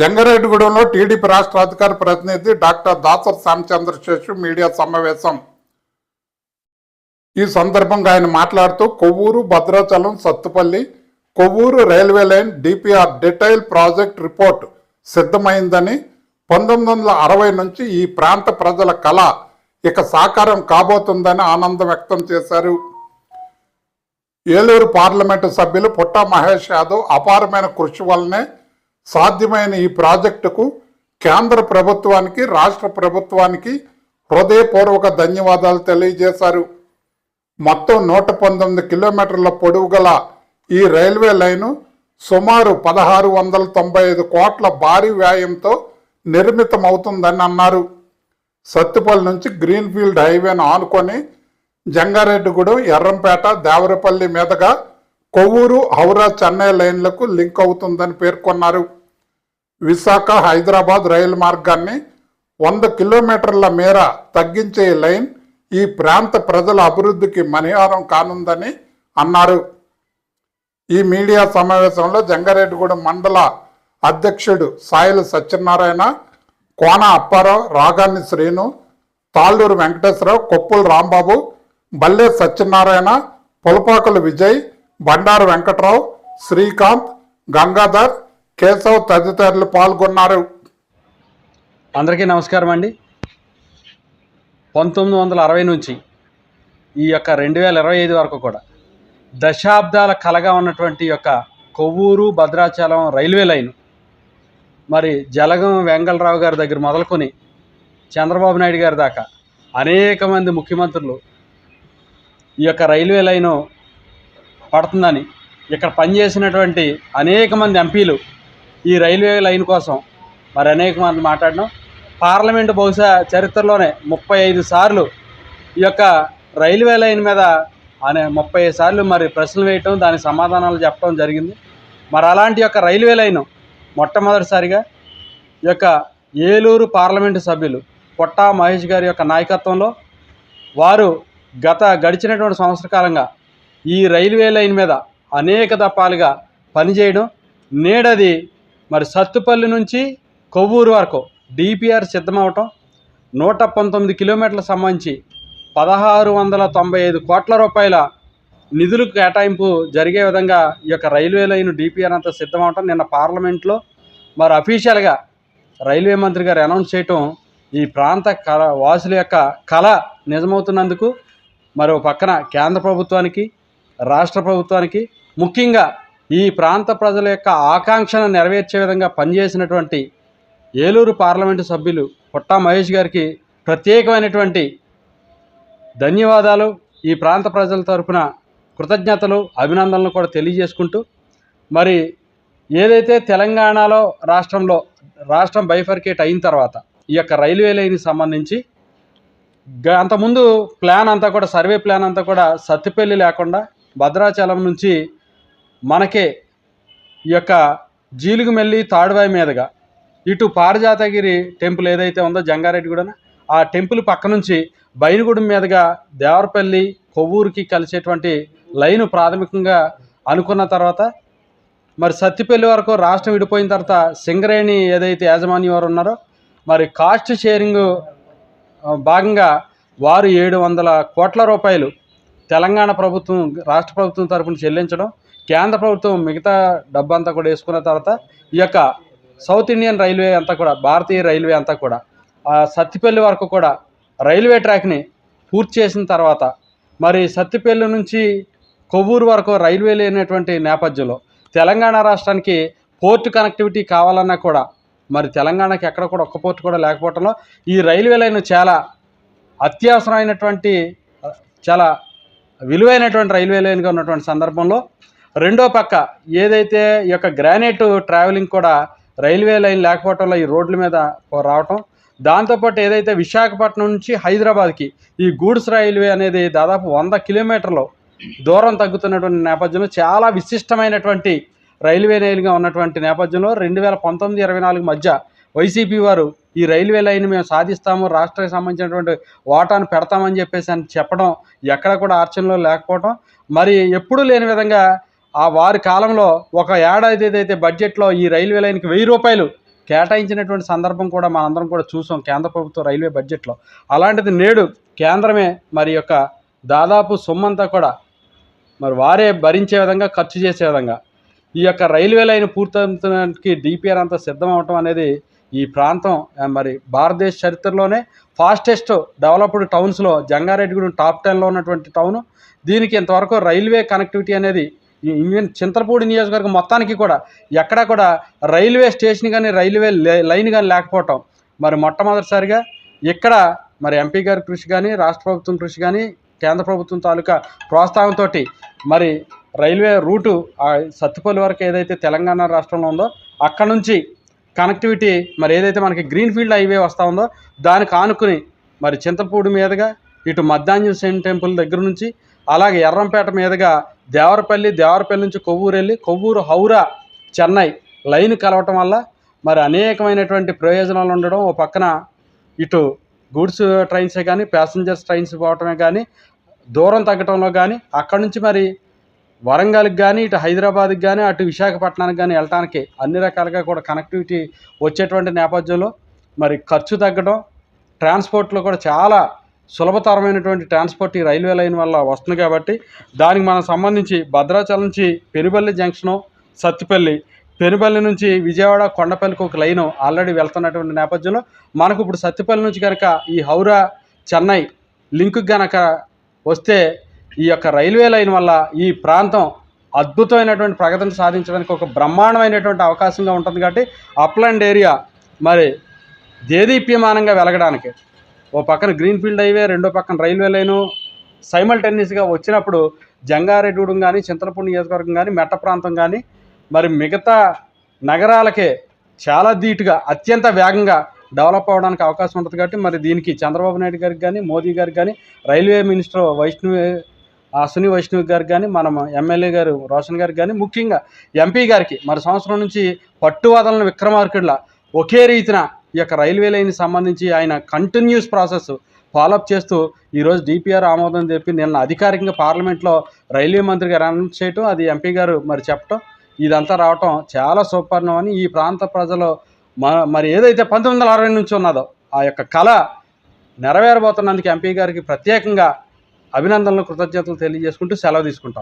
జంగారెడ్డిగూడెంలో TDP రాష్ట్ర అధికార ప్రతినిధి డాక్టర్ దాసర్ శ్యామచంద్ర శేషు మీడియా సమావేశం. ఈ సందర్భంగా ఆయన మాట్లాడుతూ Kovvur Bhadrachalam Sathupalli Kovvur railway line DPR detail project report సిద్ధమైందని పంతొమ్మిది వందల అరవై నుంచి ఈ ప్రాంత ప్రజల కళ ఇక సాకారం కాబోతుందని ఆనందం వ్యక్తం చేశారు. ఏలూరు పార్లమెంటు సభ్యులు పుట్టా మహేష్ యాదవ్ అపారమైన కృషి వల్లనే సాధ్యమైన ఈ ప్రాజెక్టుకు కేంద్ర ప్రభుత్వానికి రాష్ట్ర ప్రభుత్వానికి హృదయపూర్వక ధన్యవాదాలు తెలియజేశారు. మొత్తం నూట పంతొమ్మిది కిలోమీటర్ల పొడవు గల ఈ రైల్వే లైను సుమారు పదహారు వందల తొంభై ఐదు కోట్ల భారీ వ్యయంతో నిర్మితమవుతుందని అన్నారు. సత్తుపల్లి నుంచి గ్రీన్ఫీల్డ్ హైవేను ఆనుకొని జంగారెడ్డిగూడెం ఎర్రంపేట దేవరపల్లి మీదుగా కొవ్వూరు హౌరా చెన్నై లైన్లకు లింక్ అవుతుందని పేర్కొన్నారు. విశాఖ హైదరాబాద్ రైలు మార్గాన్ని వంద కిలోమీటర్ల మేర తగ్గించే లైన్ ఈ ప్రాంత ప్రజల అభివృద్ధికి మణిహారం కానుందని అన్నారు. ఈ మీడియా సమావేశంలో జంగారెడ్డిగూడెం మండల అధ్యక్షుడు సాయిల సత్యనారాయణ కోన అప్పారావు రాగాన్ని శ్రీను తాళ్ళూరు వెంకటేశ్వరరావు కొప్పుల రాంబాబు బల్లె సత్యనారాయణ పులపాకుల విజయ్ బండారు వెంకట్రావు శ్రీకాంత్ గంగాధర్ కేశవ్ తదితరులు పాల్గొన్నారు. అందరికీ నమస్కారం అండి. పంతొమ్మిది వందల అరవై నుంచి ఈ యొక్క రెండు వేల ఇరవై ఐదు వరకు కూడా దశాబ్దాల కలగా ఉన్నటువంటి యొక్క కొవ్వూరు భద్రాచలం రైల్వే లైన్ మరి జలగం వెంగళరావు గారి దగ్గర మొదలుకొని చంద్రబాబు నాయుడు గారి దాకా అనేక మంది ముఖ్యమంత్రులు ఈ యొక్క రైల్వే లైను పడుతుందని ఇక్కడ పనిచేసినటువంటి అనేక మంది ఎంపీలు ఈ రైల్వే లైన్ కోసం మరి అనేక మంది మాట్లాడడం. పార్లమెంటు బహుశా చరిత్రలోనే ముప్పై ఐదు సార్లు ఈ యొక్క రైల్వే లైన్ మీద అనే ముప్పై సార్లు మరి ప్రశ్నలు వేయటం దానికి సమాధానాలు చెప్పడం జరిగింది. మరి అలాంటి యొక్క రైల్వే లైన్ మొట్టమొదటిసారిగా ఈ యొక్క ఏలూరు పార్లమెంటు సభ్యులు పొట్టా మహేష్ గారి యొక్క నాయకత్వంలో వారు గత గడిచినటువంటి సంవత్సర కాలంగా ఈ రైల్వే లైన్ మీద అనేక దపాలుగా పనిచేయడం నేడది మరి సత్తుపల్లి నుంచి కొవ్వూరు వరకు డిపిఆర్ సిద్ధమవటం నూట పంతొమ్మిది కిలోమీటర్ల సంబంధించి పదహారు వందల తొంభై ఐదు కోట్ల రూపాయల నిధులు కేటాయింపు జరిగే విధంగా ఈ యొక్క రైల్వే లైన్ డిపిఆర్ అంతా సిద్ధమవటం నిన్న పార్లమెంట్లో మరి అఫీషియల్గా రైల్వే మంత్రి గారు అనౌన్స్ చేయటం ఈ ప్రాంత కళ వాసుల యొక్క కళ నిజమవుతున్నందుకు మరో పక్కన కేంద్ర ప్రభుత్వానికి రాష్ట్ర ప్రభుత్వానికి ముఖ్యంగా ఈ ప్రాంత ప్రజల యొక్క ఆకాంక్షను నెరవేర్చే విధంగా పనిచేసినటువంటి ఏలూరు పార్లమెంటు సభ్యులు పుట్టా మహేష్ గారికి ప్రత్యేకమైనటువంటి ధన్యవాదాలు. ఈ ప్రాంత ప్రజల తరఫున కృతజ్ఞతలు అభినందనలు కూడా తెలియజేసుకుంటూ మరి ఏదైతే తెలంగాణలో రాష్ట్రంలో రాష్ట్రం బైఫర్కేట్ అయిన తర్వాత ఈ యొక్క రైల్వే లైన్కి సంబంధించి అంతకుముందు ప్లాన్ అంతా కూడా సర్వే ప్లాన్ అంతా కూడా సత్తిపల్లి లేకుండా భద్రాచలం నుంచి మనకే ఈ యొక్క జీలుగుమెల్లి తాడువాయి మీదుగా ఇటు పారిజాతగిరి టెంపుల్ ఏదైతే ఉందో జంగారెడ్డిగూడన ఆ టెంపుల్ పక్క నుంచి బయనగూడెం మీదుగా దేవరపల్లి కొవ్వూరుకి కలిసేటువంటి లైను ప్రాథమికంగా అనుకున్న తర్వాత మరి సత్తిపల్లి వరకు రాష్ట్రం విడిపోయిన తర్వాత సింగరేణి ఏదైతే యాజమాన్యం వారు ఉన్నారో మరి కాస్ట్ షేరింగ్ భాగంగా వారు ఏడు వందల కోట్ల రూపాయలు తెలంగాణ ప్రభుత్వం రాష్ట్ర ప్రభుత్వం తరపున చెల్లించడం కేంద్ర ప్రభుత్వం మిగతా డబ్బంతా కూడా వేసుకున్న తర్వాత ఈ యొక్క సౌత్ ఇండియన్ రైల్వే అంతా కూడా భారతీయ రైల్వే అంతా కూడా ఆ సత్తిపల్లి వరకు కూడా రైల్వే ట్రాక్ని పూర్తి చేసిన తర్వాత మరి సత్తిపల్లి నుంచి కొవ్వూరు వరకు రైల్వే లేనటువంటి నేపథ్యంలో తెలంగాణ రాష్ట్రానికి పోర్ట్ కనెక్టివిటీ కావాలన్నా కూడా మరి తెలంగాణకి ఎక్కడ కూడా ఒక్క పోర్ట్ కూడా లేకపోవడంలో ఈ రైల్వే లైన్ చాలా అత్యవసరమైనటువంటి చాలా విలువైనటువంటి రైల్వే లైన్గా ఉన్నటువంటి సందర్భంలో రెండో పక్క ఏదైతే ఈ యొక్క గ్రానైట్ ట్రావెలింగ్ కూడా రైల్వే లైన్ లేకపోవడంలో ఈ రోడ్ల మీద రావటం దాంతోపాటు ఏదైతే విశాఖపట్నం నుంచి హైదరాబాద్కి ఈ గూడ్స్ రైల్వే అనేది దాదాపు వంద కిలోమీటర్లు దూరం తగ్గుతున్నటువంటి నేపథ్యంలో చాలా విశిష్టమైనటువంటి రైల్వే లైన్గా ఉన్నటువంటి నేపథ్యంలో రెండు వేల పంతొమ్మిది ఇరవై నాలుగు మధ్య వైసీపీ వారు ఈ రైల్వే లైన్ మేము సాధిస్తాము రాష్ట్రానికి సంబంధించినటువంటి వాటాను పెడతామని చెప్పేసి అని చెప్పడం ఎక్కడ కూడా ఆర్చనలో లేకపోవడం మరి ఎప్పుడూ లేని విధంగా ఆ వారి కాలంలో ఒక ఏడాది ఏదైతే బడ్జెట్లో ఈ రైల్వే లైన్కి వెయ్యి రూపాయలు కేటాయించినటువంటి సందర్భం కూడా మనందరం కూడా చూసాం కేంద్ర ప్రభుత్వ రైల్వే బడ్జెట్లో. అలాంటిది నేడు కేంద్రమే మరి యొక్క దాదాపు సొమ్మంతా కూడా మరి వారే భరించే విధంగా ఖర్చు చేసే విధంగా ఈ యొక్క రైల్వే లైన్ పూర్తవుతానికి డిపిఆర్ అంతా సిద్ధం అవటం అనేది ఈ ప్రాంతం మరి భారతదేశ చరిత్రలోనే ఫాస్టెస్ట్ డెవలప్డ్ టౌన్స్లో జంగారెడ్డిగూడెం టాప్ టెన్లో ఉన్నటువంటి టౌన్. దీనికి ఇంతవరకు రైల్వే కనెక్టివిటీ అనేది ఈవెన్ చింతలపూడి నియోజకవర్గం మొత్తానికి కూడా ఎక్కడా కూడా రైల్వే స్టేషన్ కానీ రైల్వే లైన్ కానీ లేకపోవటం. మరి మొట్టమొదటిసారిగా ఇక్కడ మరి ఎంపీ గారి కృషి కానీ రాష్ట్ర ప్రభుత్వం కృషి కానీ కేంద్ర ప్రభుత్వం తాలూకా ప్రోత్సాహంతో మరి రైల్వే రూటు ఆ సత్తుపల్లి వరకు ఏదైతే తెలంగాణ రాష్ట్రంలో ఉందో అక్కడ నుంచి కనెక్టివిటీ మరి ఏదైతే మనకి గ్రీన్ ఫీల్డ్ హైవే వస్తూ ఉందో దానికి ఆనుకుని మరి చింతపూడి మీదుగా ఇటు మద్దాంజనేయ టెంపుల్ దగ్గర నుంచి అలాగే ఎర్రంపేట మీదుగా దేవరపల్లి దేవరపల్లి నుంచి కొవ్వూరు వెళ్ళి కొవ్వూరు హౌరా చెన్నై లైన్ కలవటం వల్ల మరి అనేకమైనటువంటి ప్రయోజనాలు ఉండడం. ఓ పక్కన ఇటు గూడ్స్ ట్రైన్సే కానీ ప్యాసింజర్స్ ట్రైన్స్ పోవటమే కానీ దూరం తగ్గటంలో కానీ అక్కడి నుంచి మరి వరంగల్కి కానీ ఇటు హైదరాబాద్కి కానీ అటు విశాఖపట్నానికి కానీ వెళ్ళటానికి అన్ని రకాలుగా కూడా కనెక్టివిటీ వచ్చేటువంటి నేపథ్యంలో మరి ఖర్చు తగ్గడం ట్రాన్స్పోర్ట్లో కూడా చాలా సులభతరమైనటువంటి ట్రాన్స్పోర్ట్ ఈ రైల్వే లైన్ వల్ల వస్తుంది కాబట్టి దానికి మనం సంబంధించి భద్రాచలం నుంచి పెనుబల్లి జంక్షను సత్తిపల్లి పెనుబల్లి నుంచి విజయవాడ కొండపల్లికి ఒక లైను ఆల్రెడీ వెళ్తున్నటువంటి నేపథ్యంలో మనకు ఇప్పుడు సత్తిపల్లి నుంచి కనుక ఈ హౌరా చెన్నై లింక్ కనుక వస్తే ఈ యొక్క రైల్వే లైన్ వల్ల ఈ ప్రాంతం అద్భుతమైనటువంటి ప్రగతిని సాధించడానికి ఒక బ్రహ్మాండమైనటువంటి అవకాశంగా ఉంటుంది కాబట్టి అప్లాండ్ ఏరియా మరి దేదీప్యమానంగా వెలగడానికి ఓ పక్కన గ్రీన్ ఫీల్డ్ హైవే రెండో పక్కన రైల్వే లైను సైమల్టేనియస్గా వచ్చినప్పుడు జంగారెడ్డిగూడెం కానీ చింతలపూడి నియోజకవర్గం కానీ మెట్ట ప్రాంతం కానీ మరి మిగతా నగరాలకే చాలా ధీటుగా అత్యంత వేగంగా డెవలప్ అవ్వడానికి అవకాశం ఉంటుంది కాబట్టి మరి దీనికి చంద్రబాబు నాయుడు గారికి కానీ మోదీ గారికి కానీ రైల్వే మినిస్టర్ వైష్ణవి అశ్విని వైష్ణవి గారికి కానీ మనం ఎమ్మెల్యే గారు రోషన్ గారికి కానీ ముఖ్యంగా ఎంపీ గారికి మరి సంవత్సరం నుంచి పట్టువదలని విక్రమార్కుడిలా ఒకే రీతిన ఈ యొక్క రైల్వే లైన్కి సంబంధించి ఆయన కంటిన్యూస్ ప్రాసెస్ ఫాలోఅప్ చేస్తూ ఈరోజు డిపిఆర్ ఆమోదం చెప్పి నిన్న అధికారికంగా పార్లమెంట్లో రైల్వే మంత్రి గారు అనౌన్స్ చేయటం అది ఎంపీ గారు మరి చెప్పటం ఇదంతా రావటం చాలా సూపర్ణం అని ఈ ప్రాంత ప్రజలు మ- మరి ఏదైతే పంతొమ్మిది వందల అరవై నుంచి ఉన్నదో ఆ యొక్క కళ నెరవేరబోతున్నందుకు ఎంపీ గారికి ప్రత్యేకంగా అభినందనలు కృతజ్ఞతలు తెలియజేసుకుంటూ సెలవు తీసుకుంటాం.